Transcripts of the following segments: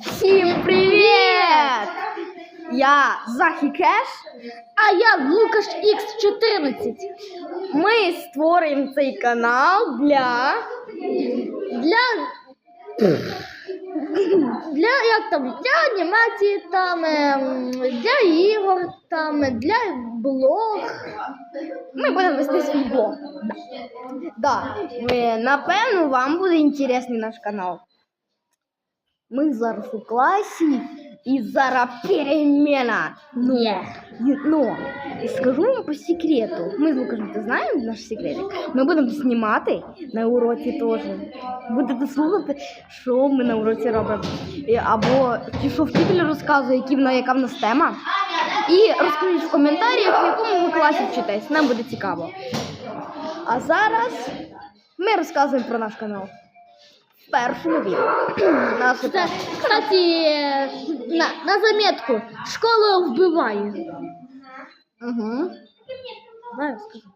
Всім привіт! Я Захі Кеш. А я Лукаш X14. Ми створюємо цей канал для Для. Для як там? Для анімації, там, ем, для ігор, там, для блог. ми будемо вести свій блог. Да. Ми, напевно, вам буде інтересний наш канал. Ми зараз у класі і зараз перемена. Ні. І- Ну, скажу вам по секрету. Ми з Лукашем, ти знаємо наш секретик? Ми будемо знімати на уроці теж. Будете слухати, що ми на уроці робимо. Або що вчитель розказує, які в нас, яка в нас тема. І розкажіть в коментарях, в якому ви класі вчитесь. Нам буде цікаво. А зараз ми розказуємо про наш канал. В першому відео. Наше Кста- Кстати, е, на, на заметку. Школа вбиває. Угу. Знаю, скажу.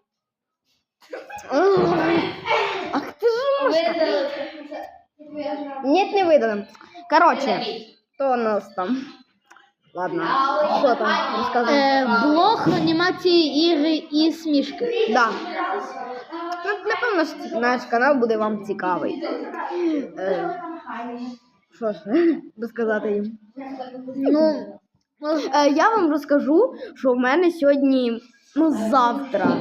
Ах ты же мышка. Нет, не выдано. Короче, что у нас там? Ладно, что там? Рассказывай. Е, блог, анімації, ігри і смішки. Да. Напевно, наш канал буде вам цікавий. Е, Що ж, розказати їм? Ну, Е, я вам розкажу, що в мене сьогодні, ну завтра,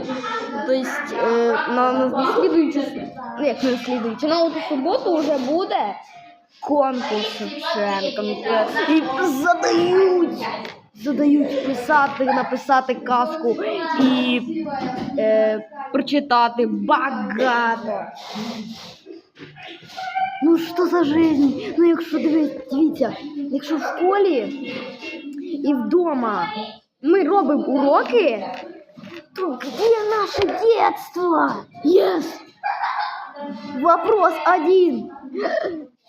тобто е, на, на, на слідуючу, ну як не слідуючу, на оту суботу вже буде конкурс Шевченка. І задають, задають писати, написати казку і е, прочитати багато. Ну що за жизнь? Ну якщо дивіться, якщо в школі і вдома ми робимо уроки, то где наше детство? Yes! Вопрос один.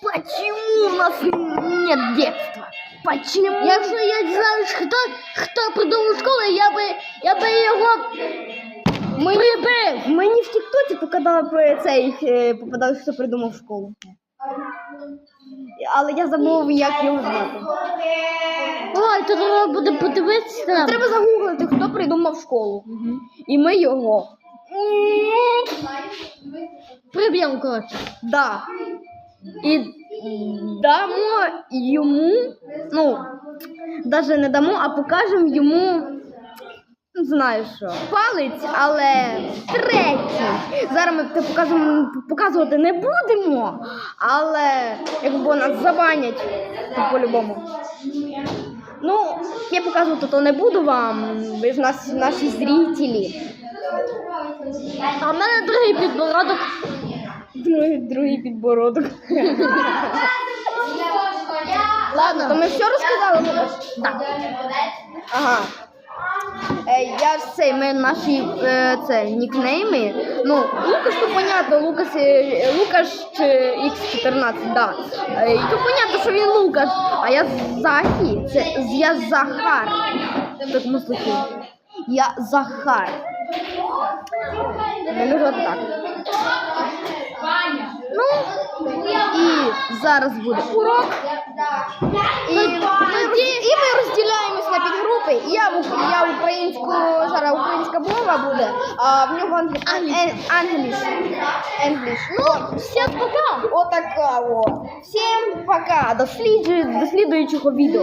Почему у нас нет детства? Почему? якщо я дізнаюсь, хто, хто придумав школу, я би, я би його Ми прибив. Мені в Тіктоці показали цей е, попадав, хто придумав школу. Але я забув, як його звати. Ой, то треба буде подивитися. Треба загуглити, хто придумав школу. І ми його. Приб'ємо, коротше. Да. І дамо йому, ну, навіть не дамо, а покажемо йому, не знаю що, палець, але третій. Зараз ми це покажемо, показувати не будемо, але якби нас забанять, то по-любому. Ну, я показувати то не буду вам, ви ж нас, наші зрителі. А в мене другий підбородок. Другий, другий підбородок. Ладно. То ми все розказали, Так. Ага. Е, я ж цей, ми наші е, це, нікнейми. Ну, Лукаш, то понятно, Лукас, е, Лукаш чи X14, да. Е, то понятно, що він Лукаш, а я Захі, це я Захар. В такому случаї. Я Захар. Мене звати так. Ну, і зараз буде урок. І ми, і ми розділяємось на підгрупи. Я, я українську, зараз українська мова буде, а в нього англі... ан- англіш. Ну, всім пока. Отака о. Всім пока. До, сліду... до слідуючого відео.